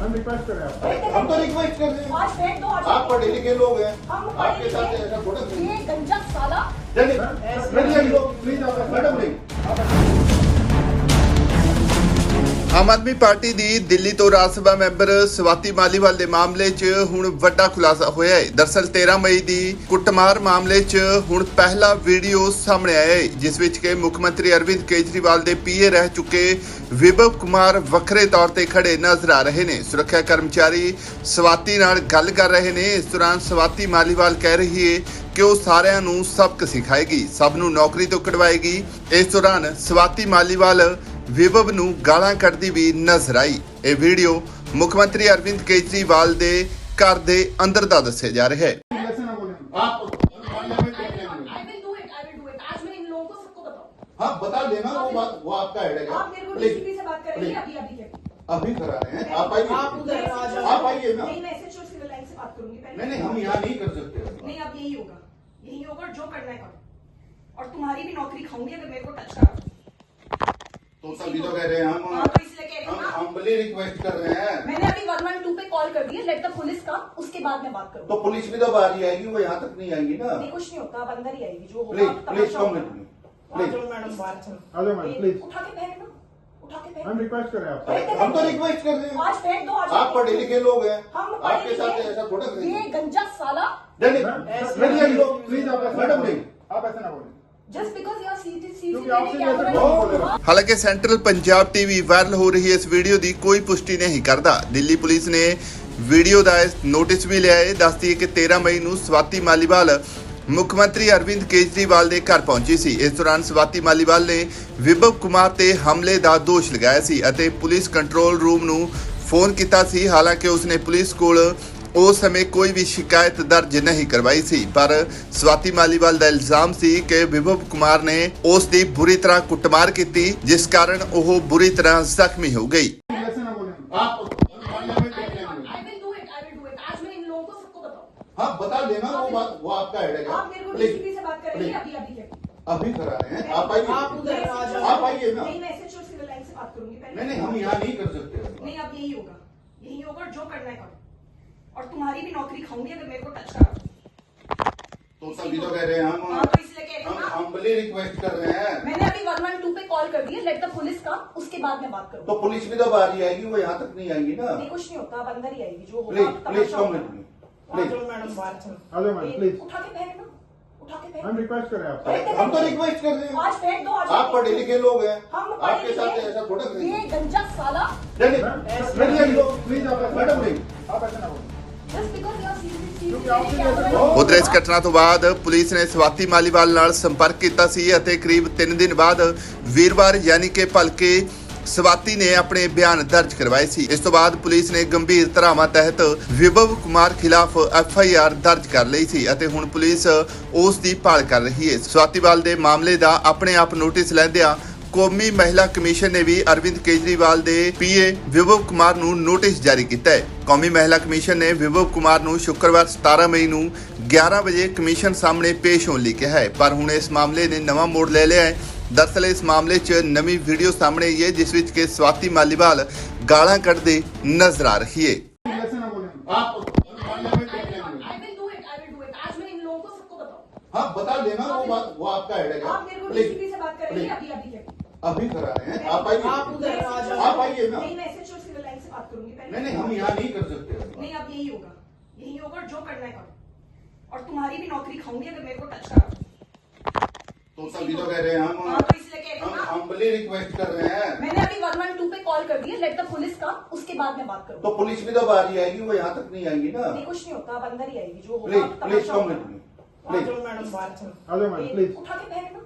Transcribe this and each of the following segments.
हम रिक्वेस्ट कर रहे हैं। हम तो रिक्वेस्ट कर रहे हैं। दो आप पढ़े लिखे लोग हैं। आपके साथ ऐसा थोड़ा ये गंजा साला। चलिए मैडम नहीं ਆਮ ਆਦਮੀ ਪਾਰਟੀ ਦੀ ਦਿੱਲੀ ਤੋਂ ਰਾਜ ਸਭਾ ਮੈਂਬਰ ਸਵਾਤੀ ਮਾਲੀਵਾਲ ਦੇ ਮਾਮਲੇ 'ਚ ਹੁਣ ਵੱਡਾ ਖੁਲਾਸਾ ਹੋਇਆ ਹੈ। ਦਰਸਲ 13 ਮਈ ਦੀ ਕੁੱਟਮਾਰ ਮਾਮਲੇ 'ਚ ਹੁਣ ਪਹਿਲਾ ਵੀਡੀਓ ਸਾਹਮਣੇ ਆਇਆ ਹੈ, ਜਿਸ ਵਿੱਚ ਕਿ ਮੁੱਖ ਮੰਤਰੀ ਅਰਵਿੰਦ ਕੇਜਰੀਵਾਲ ਦੇ ਪੀਏ ਰਹਿ ਚੁੱਕੇ ਵਿਭਵ ਕੁਮਾਰ ਵੱਖਰੇ ਤੌਰ ਤੇ ਖੜੇ ਨਜ਼ਰ ਆ ਰਹੇ ਨੇ। ਸੁਰੱਖਿਆ ਕਰਮਚਾਰੀ ਸਵਾਤੀ ਨਾਲ ਗੱਲ ਕਰ ਰਹੇ ਨੇ। ਇਸ ਦੌਰਾਨ ਸਵਾਤੀ ਮਾਲੀਵਾਲ ਕਹਿ ਰਹੀ ਹੈ ਕਿ ਉਹ ਸਾਰਿਆਂ ਨੂੰ ਸਬਕ ਸਿਖਾਏਗੀ, ਸਭ ਨੂੰ ਨੌਕਰੀ ਤੋਂ ਕਢਵਾਏਗੀ। ਇਸ ਦੌਰਾਨ ਸਵਾਤੀ ਮਾਲੀਵਾਲ ਵਿਭਵ ਨੂੰ ਗਾਲਾਂ ਕੱਢਦੀ ਵੀ ਨਜ਼ਰ ਆਈ ਇਹ ਵੀਡੀਓ ਮੁੱਖ ਮੰਤਰੀ ਅਰਵਿੰਦ ਕੇਜਰੀਵਾਲ ਦੇ ਘਰ ਦੇ ਅੰਦਰ ਦਾ ਦੱਸਿਆ ਜਾ ਰਿਹਾ ਹੈ ऐसे ना बोलें आप पार्लियामेंट I में will I will do it I will do it आज मैं इन लोगों को सबको बताऊं हाँ बता देना वो बात वो आपका हेडेक है आप मेरे को प्लीज डीसीपी से बात करेंगे प्लीज। अभी अभी के अभी करा रहे हैं आप आइए आप उधर आ जाओ आप आइए ना नहीं मैं एसएचओ सिविल लाइन से बात करूंगी पहले नहीं नहीं हम यहाँ नहीं कर सकते नहीं अब यही होगा यही होगा जो करना है करो और तुम्हारी भी नौकरी खाऊंगी अगर मेरे को टच करा तो तभी तो कह रहे हैं हम हाँ तो इसलिए कह रही हूँ हम हम्बली रिक्वेस्ट कर रहे हैं। मैंने अभी वन वन टू पे कॉल कर दिया लेट द पुलिस का उसके बाद मैं बात करूँ तो पुलिस भी तो बाहर ही आएगी वो यहाँ तक नहीं आएगी ना? नहीं कुछ नहीं होता अब अंदर ही आएगी जो होगा प्लीज़ प्लीज़ कम मैडम बाहर चलो। मैडम प्लीज़ उठा के फेंक ना उठा के हम रिक्वेस्ट कर रहे हैं आपसे हम तो रिक्वेस्ट कर रहे हैं। आज फेंक दो आज आप पढ़े लिखे लोग हैं। हम आपके साथ ऐसा थोड़ा ये गंजा साला। नहीं नहीं नहीं प्लीज़ आप मैडम नहीं। आप ऐसे ना बोलें। जस्ट बिकॉज़ यू आर सीटी क्योंकि ਹਾਲਾਂਕਿ ਸੈਂਟਰਲ ਪੰਜਾਬ ਟੀਵੀ ਵਾਇਰਲ ਹੋ ਰਹੀ ਇਸ ਵੀਡੀਓ ਦੀ ਕੋਈ ਪੁਸ਼ਟੀ ਨਹੀਂ ਕਰਦਾ। ਦਿੱਲੀ ਪੁਲਿਸ ਨੇ ਵੀਡੀਓ ਦਾ ਨੋਟਿਸ ਵੀ ਲਿਆ ਹੈ। ਦੱਸਦੀ ਹੈ ਕਿ 13 ਮਈ ਨੂੰ ਸਵਾਤੀ ਮਾਲੀਵਾਲ ਮੁੱਖ ਮੰਤਰੀ ਅਰਵਿੰਦ ਕੇਜਰੀਵਾਲ ਦੇ ਘਰ ਪਹੁੰਚੀ ਸੀ। ਇਸ ਦੌਰਾਨ ਸਵਾਤੀ ਮਾਲੀਵਾਲ ਨੇ ਵਿਭਵ ਕੁਮਾਰ ਤੇ ਹਮਲੇ ਦਾ ਦੋਸ਼ ਲਗਾਇਆ ਸੀ ਅਤੇ ਪੁਲਿਸ ਕੰਟਰੋਲ ਰੂਮ ਨੂੰ ਫੋਨ ਕੀਤਾ ਸੀ। ਹਾਲਾਂਕਿ ਉਸਨੇ ਪੁਲਿਸ ਕੋਲ ਉਸ ਸਮੇਂ ਕੋਈ ਵੀ ਸ਼ਿਕਾਇਤ ਦਰਜ ਨਹੀਂ ਕਰਵਾਈ ਸੀ ਪਰ ਸਵਾਤੀ ਮਾਲੀਵਾਲ ਦਾ ਇਲਜ਼ਾਮ ਸੀ ਕਿ ਵਿਭਵ ਕੁਮਾਰ ਨੇ ਉਸ ਦੀ ਬੁਰੀ ਤਰ੍ਹਾਂ ਕੁੱਟਮਾਰ ਕੀਤੀ ਜਿਸ ਕਾਰਨ ਉਹ ਬੁਰੀ ਤਰ੍ਹਾਂ ਜ਼ਖਮੀ ਹੋ ਗਈ ऐसे ना बोलें आप पार्लियामेंट में I will do it I will do it आज मैं इन लोगों को सबको बताऊं हाँ बता देना वो बात वो आपका हेडेक है आप मेरे को प्लीज डीसीपी से बात करेंगे प्लीज। अभी अभी के अभी करा रहे हैं आप आइए आप उधर आ जाओ आप आइए ना नहीं मैं एसएचओ सिविल लाइन से बात करूंगी पहले नहीं नहीं हम यहाँ नहीं कर सकते नहीं अब यही होगा यही होगा जो करना है करो और तुम्हारी भी नौकरी खाऊँगी अगर मेरे को टच करा तो तभी तो कह रहे हैं हम। हाँ तो इसलिए कह रही हूँ हम हम्बली रिक्वेस्ट कर रहे हैं। मैंने अभी वन वन टू पे कॉल कर दिया लेट द पुलिस का उसके बाद मैं बात तो पुलिस भी तो बाहर ही आएगी वो यहाँ तक नहीं आएगी ना? नहीं कुछ नहीं होता अब अंदर ही आएगी जो होगा प्लीज़ कम। प्लीज़ मैडम बाहर चलो। आ जाओ मैडम प्लीज़ उठा के फेंक ना उठा के फेंक हम रिक्वेस्ट कर रहे हैं आपसे। हम तो रिक्वेस्ट कर रहे हैं। आज फेंक दो आज आप पढ़े लिखे लोग हैं। हम आपके साथ ऐसा थोड़ा ये गंजा साला। नहीं नहीं प्लीज़ आप मैडम नहीं। आप ऐसे ना बोलें। ਉਧਰ ਇਸ ਘਟਨਾ ਤੋਂ ਬਾਅਦ ਪੁਲਿਸ ਨੇ ਸਵਾਤੀ ਮਾਲੀਵਾਲ ਨਾਲ ਸੰਪਰਕ ਕੀਤਾ ਸੀ ਅਤੇ ਕਰੀਬ 3 ਦਿਨ ਬਾਅਦ ਵੀਰਵਾਰ ਯਾਨੀ ਕਿ ਭਲਕੇ ਸਵਾਤੀ ਨੇ ਆਪਣੇ ਬਿਆਨ ਦਰਜ ਕਰਵਾਏ ਸੀ। ਇਸ ਤੋਂ ਬਾਅਦ ਪੁਲਿਸ ਨੇ ਗੰਭੀਰ ਧਰਾਵਾਂ ਤਹਿਤ ਵਿਭਵ ਕੁਮਾਰ ਖਿਲਾਫ ਐਫ ਆਈ ਆਰ ਦਰਜ ਕਰ ਲਈ ਸੀ ਅਤੇ ਹੁਣ ਪੁਲਿਸ ਉਸ ਦੀ ਭਾਲ ਕਰ ਰਹੀ ਹੈ। ਸਵਾਤੀਵਾਲ ਦੇ ਮਾਮਲੇ ਦਾ ਆਪਣੇ ਆਪ ਨੋਟਿਸ ਲੈਂਦਿਆਂ ਕੌਮੀ ਮਹਿਲਾ ਕਮਿਸ਼ਨ ਨੇ ਵੀ ਅਰਵਿੰਦ ਕੇਜਰੀਵਾਲ ਦੇ ਪੀਏ ਵਿਭਵ ਕੁਮਾਰ ਨੂੰ ਨੋਟਿਸ ਜਾਰੀ ਕੀਤਾ ਹੈ ਕੌਮੀ ਮਹਿਲਾ ਕਮਿਸ਼ਨ ਨੇ ਵਿਭਵ ਕੁਮਾਰ ਨੂੰ ਸ਼ੁੱਕਰਵਾਰ 17 ਮਈ ਨੂੰ 11 ਵਜੇ ਕਮਿਸ਼ਨ ਸਾਹਮਣੇ ਪੇਸ਼ ਹੋਣ ਲਈ ਕਿਹਾ ਹੈ ਪਰ ਹੁਣ ਇਸ ਮਾਮਲੇ ਨੇ ਨਵਾਂ ਮੋੜ ਲੈ ਲਿਆ ਹੈ ਦਰਅਸਲ ਇਸ ਮਾਮਲੇ 'ਚ ਨਵੀਂ ਵੀਡੀਓ ਸਾਹਮਣੇ ਆਈ ਹੈ ਜਿਸ ਵਿੱਚ ਕਿ ਸਵਾਤੀ ਮਾਲੀਵਾਲ ਗਾਲਾਂ ਕੱਢਦੇ ਨਜ਼ਰ ਆ ਰਹੀ ਹੈ ऐसे ना बोलें आप पार्लियामेंट में I will do it I will do it आज मैं इन लोगों को सबको बताऊं हाँ बता देना वो बात वो आपका हेडेक है आप मेरे को प्लीज डीसीपी से बात करेंगे प्लीज। अभी अभी अभी करा रहे हैं आप आइए। आप उधर आप आइए ना। नहीं मैं एसएचओ सिविल लाइन से बात करूँगी पहले नहीं नहीं हम यहाँ नहीं कर सकते नहीं अब यही होगा। यही होगा जो करना है करो। और तुम्हारी भी नौकरी खाऊँगी अगर मेरे को टच करा तो। तभी तो कह रहे हैं हम हाँ तो इसलिए कह रही हूँ हम हम्बली रिक्वेस्ट कर रहे हैं। मैंने अभी वन वन टू पे कॉल कर दिया लेट द पुलिस का उसके बाद मैं बात करूँगी। तो पुलिस भी तो बाहर ही आएगी वो यहाँ तक नहीं आएगी ना। नहीं कुछ नहीं होता अब अंदर ही आएगी जो होगा please please come please madam बाहर चलो मैडम प्लीज़ उठा के फेंक ना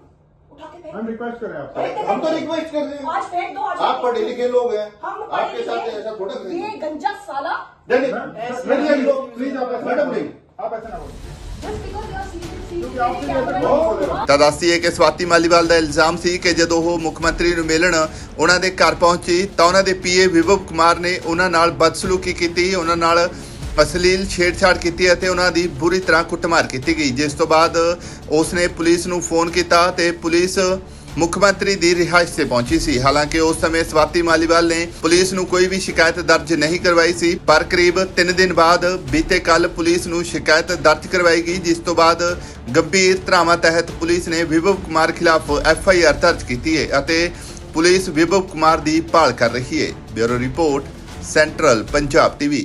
उठा के फेंक हम रिक्वेस्ट कर रहे हैं आपसे हम तो रिक्वेस्ट कर रहे हैं आज फेंक दो आज आप पढ़े लिखे लोग हैं हम पढ़े आपके साथ लिखे- ऐसा थोड़ा ये गंजा साला नहीं मैम, नहीं नहीं लोग प्लीज आप ऐसा ना मैडम बोलें। नहीं आप ऐसे ना बोलें जस्ट बिकॉज यू आर क्योंकि आपसे सीसीटीवी जैसे कैमरा बहुत बोल रहे हो। ਤਾਂ ਦੱਸਦੀ ਹੈ ਕਿ ਸਵਾਤੀ ਮਾਲੀਵਾਲ ਦਾ ਇਲਜ਼ਾਮ ਸੀ ਕਿ ਜਦੋਂ ਉਹ ਮੁੱਖ ਮੰਤਰੀ ਨੂੰ ਮਿਲਣ ਉਹਨਾਂ ਦੇ ਘਰ ਪਹੁੰਚੀ ਤਾਂ ਉਹਨਾਂ ਦੇ ਪੀਏ ਵਿਭਵ ਕੁਮਾਰ ਨੇ ਉਹਨਾਂ ਨਾਲ ਬਦਸਲੂਕੀ ਕੀਤੀ ਉਹਨਾਂ ਨਾਲ ਅਸਲੀਲ ਛੇੜਛਾੜ ਕੀਤੀ ਅਤੇ ਉਹਨਾਂ ਦੀ ਬੁਰੀ ਤਰ੍ਹਾਂ ਕੁੱਟਮਾਰ ਕੀਤੀ ਗਈ। ਜਿਸ ਤੋਂ ਬਾਅਦ ਉਸ ਨੇ ਪੁਲਿਸ ਨੂੰ ਫੋਨ ਕੀਤਾ ਤੇ ਪੁਲਿਸ ਮੁੱਖ ਮੰਤਰੀ ਦੀ ਰਿਹਾਇਸ਼ ਤੇ ਪਹੁੰਚੀ ਸੀ। ਹਾਲਾਂਕਿ ਉਸ ਸਮੇਂ ਸਵਾਤੀ ਮਾਲੀਵਾਲ ਨੇ ਪੁਲਿਸ ਨੂੰ ਕੋਈ ਵੀ ਸ਼ਿਕਾਇਤ ਦਰਜ ਨਹੀਂ ਕਰਵਾਈ ਸੀ, ਪਰ ਕਰੀਬ 3 ਦਿਨ ਬਾਅਦ ਬੀਤੇ ਕੱਲ ਪੁਲਿਸ ਨੂੰ ਸ਼ਿਕਾਇਤ ਦਰਜ ਕਰਵਾਈ ਗਈ, ਜਿਸ ਤੋਂ ਬਾਅਦ ਗੰਭੀਰ ਧਾਰਾਵਾਂ ਤਹਿਤ ਪੁਲਿਸ ਨੇ ਵਿਭਵ ਕੁਮਾਰ ਖਿਲਾਫ ਐਫ ਆਈ ਆਰ ਦਰਜ ਕੀਤੀ ਹੈ ਅਤੇ ਪੁਲਿਸ ਵਿਭਵ ਕੁਮਾਰ ਦੀ ਭਾਲ ਕਰ ਰਹੀ ਹੈ। Bureau report, central Punjab TV.